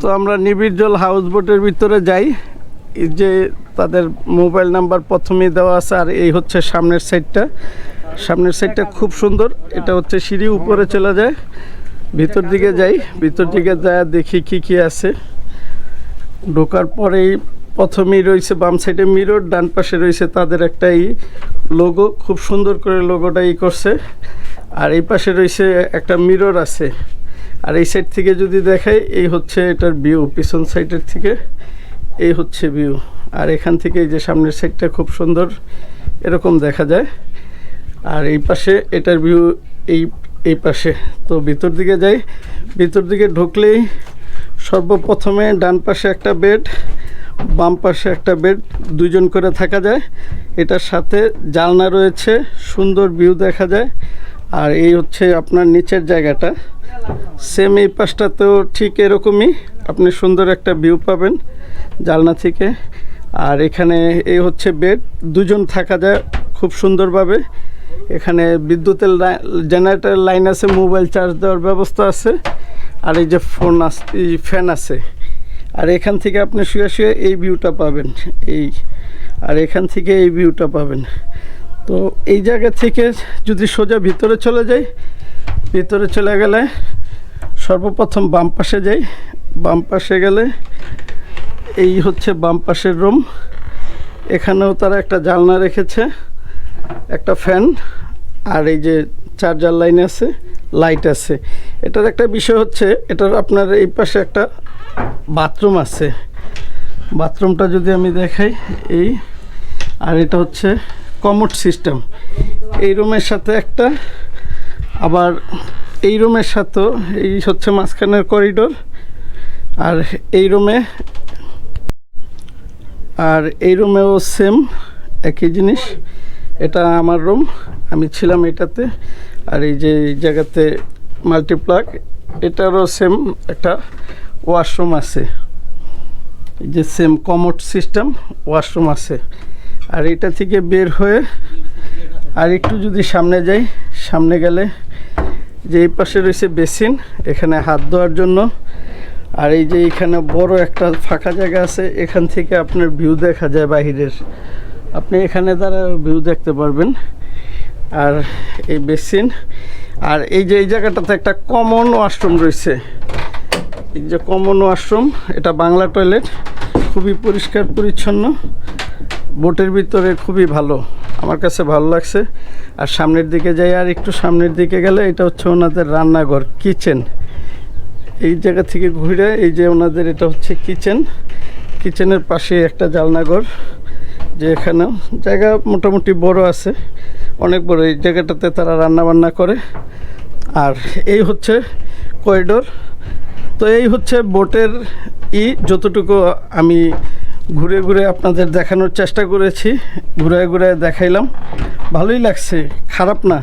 তো আমরা নিবিড় হাউস বোটের ভিতরে যাই। যে তাদের মোবাইল নাম্বার প্রথমেই দেওয়া আছে, আর এই হচ্ছে সামনের সাইডটা সামনের সাইডটা খুব সুন্দর, এটা হচ্ছে সিঁড়ি উপরে চলে যায়। ভিতর দিকে যাই, ভিতর দিকে যায়, দেখি কি কি আছে। ঢোকার পরেই প্রথমেই রয়েছে বাম সাইডে মিরর ডান পাশে রয়েছে তাদের একটা ই লোগো খুব সুন্দর করে লোগোটা ই করছে। আর এই পাশে রয়েছে একটা মিরর আছে। আর এই সাইড থেকে যদি দেখাই, এই হচ্ছে এটার ভিউ পিছন সাইডের থেকে, এই হচ্ছে ভিউ আর এখান থেকে এই যে সামনের সাইডটা খুব সুন্দর, এরকম দেখা যায়। আর এই পাশে এটার ভিউ এই এই পাশে। তো ভিতর দিকে যাই, ভিতর দিকে ঢুকলেই সর্বপ্রথমে ডান পাশে একটা বেড বাম পাশে একটা বেড দুজন করে থাকা যায়। এটার সাথে জালনা রয়েছে, সুন্দর ভিউ দেখা যায়। আর এই হচ্ছে আপনার নিচের জায়গাটা। সেম এই পাশটাতেও ঠিক এরকমই। আপনি সুন্দর একটা ভিউ পাবেন জালনা থেকে। আর এখানে এই হচ্ছে বেড দুজন থাকা যায় খুব সুন্দরভাবে। এখানে বিদ্যুতের জেনারেটর লাইন আছে মোবাইল চার্জ দেওয়ার ব্যবস্থা আছে। আর এই যে ফোন এই ফ্যান আছে। আর এখান থেকে আপনি শুয়ে শুয়ে এই ভিউটা পাবেন। এই, আর এখান থেকে এই ভিউটা পাবেন। তো এই জায়গা থেকে যদি সোজা ভিতরে চলে যাই ভিতরে চলে গেলে সর্বপ্রথম বাম পাশে যাই। বাম পাশে গেলে এই হচ্ছে বাম পাশের রুম। এখানেও তারা একটা জালনা রেখেছে, একটা ফ্যান আর এই যে চার্জার লাইন আছে, লাইট আছে। এটার একটা বিষয় হচ্ছে, এটার আপনার এই পাশে একটা বাথরুম আছে। বাথরুমটা যদি আমি দেখাই, এই আর এটা হচ্ছে কমোড সিস্টেম। এই রুমের সাথে একটা আবার এই রুমের সাথেও এই হচ্ছে মাঝখানের করিডোর, আর এই রুমে, আর এই রুমেও সেম একই জিনিস। এটা আমার রুম আমি ছিলাম এটাতে, আর এই যে জায়গাতে মাল্টিপ্লাগ এটারও সেম একটা ওয়াশরুম আছে। যে সেম কমোড সিস্টেম ওয়াশরুম আছে। আর এটা থেকে বের হয়ে, আর একটু যদি সামনে যাই, সামনে গেলে যে এই পাশে রয়েছে বেসিন, এখানে হাত ধোয়ার জন্য। আর এই যে এখানে বড় একটা ফাঁকা জায়গা আছে, এখান থেকে আপনার ভিউ দেখা যায় বাহিরের। আপনি এখানে দ্বারা ভিউ দেখতে পারবেন। আর এই বেসিন, আর এই যে এই জায়গাটাতে একটা কমন ওয়াশরুম রয়েছে। এই যে কমন ওয়াশরুম, এটা বাংলা টয়লেট, খুবই পরিষ্কার, পরিচ্ছন্ন, বোটের ভিতরে খুবই ভালো। আমার কাছে ভালো লাগছে। আর সামনের দিকে যাই, আর একটু সামনের দিকে গেলে এটা হচ্ছে ওনাদের রান্নাঘর, কিচেন। এই জায়গা থেকে ঘুরে, এই যে ওনাদের এটা হচ্ছে কিচেন। কিচেনের পাশে একটা জালনাঘর, যে এখানেও জায়গা মোটামুটি বড় আছে। অনেক বড়, এই জায়গাটাতে তারা রান্না বান্না করে। আর এই হচ্ছে করিডোর। তো এই হচ্ছে বোটের ই, যতটুকু আমি ঘুরে ঘুরে আপনাদের দেখানোর চেষ্টা করেছি। ঘুরে ঘুরে দেখাইলাম। ভালোই লাগছে, খারাপ না।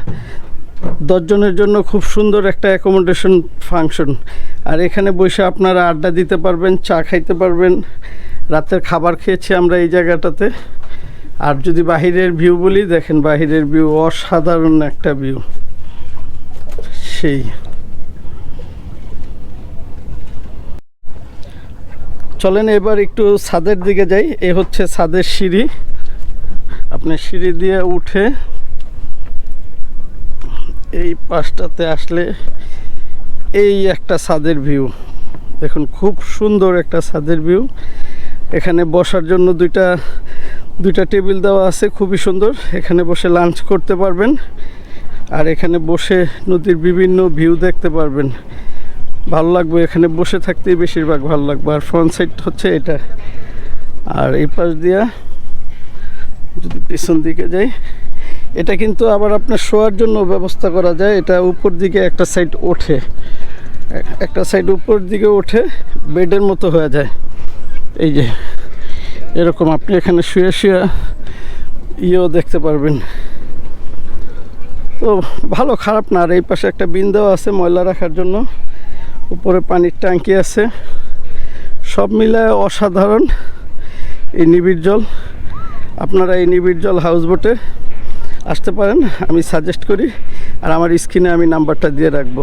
দশজনের জন্য খুব সুন্দর একটা অ্যাকোমোডেশন ফাংশন আর এখানে বসে আপনারা আড্ডা দিতে পারবেন, চা খাইতে পারবেন। রাতের খাবার খেয়েছি আমরা এই জায়গাটাতে। আর যদি বাহিরের ভিউ বলি, দেখেন বাহিরের ভিউ অসাধারণ একটা ভিউ সেই। চলেন, এবার একটু ছাদের দিকে যাই। এ হচ্ছে ছাদের সিঁড়ি। আপনি সিঁড়ি দিয়ে উঠে এই পাশটাতে আসলে এই একটা ছাদের ভিউ। দেখুন, খুব সুন্দর একটা ছাদের ভিউ। এখানে বসার জন্য দুইটা দুইটা টেবিল দেওয়া আছে, খুবই সুন্দর। এখানে বসে লাঞ্চ করতে পারবেন। আর এখানে বসে নদীর বিভিন্ন ভিউ দেখতে পারবেন। ভালো লাগবে, এখানে বসে থাকতেই বেশিরভাগ ভালো লাগবে। আর ফ্রন্ট সাইড হচ্ছে এটা। আর এই পাশ দিয়া যদি পিছন দিকে যাই, এটা কিন্তু আবার আপনার শোয়ার জন্য ব্যবস্থা করা যায়। এটা উপর দিকে একটা সাইড ওঠে। একটা সাইড উপর দিকে ওঠে, বেডের মতো হয়ে যায়। এই যে, এরকম আপনি এখানে শুয়ে শুয়ে ইয়েও দেখতে পারবেন। তো ভালো, খারাপ না। আর এই পাশে একটা বিন দেওয়া আছে ময়লা রাখার জন্য। উপরে পানির ট্যাঙ্কি আছে। সব মিলায় অসাধারণ এই নিবিড় জল। আপনারা এই নিবিড় জল হাউস বোটে আসতে পারেন, আমি সাজেস্ট করি। আর আমার স্ক্রিনে আমি নাম্বারটা দিয়ে রাখব।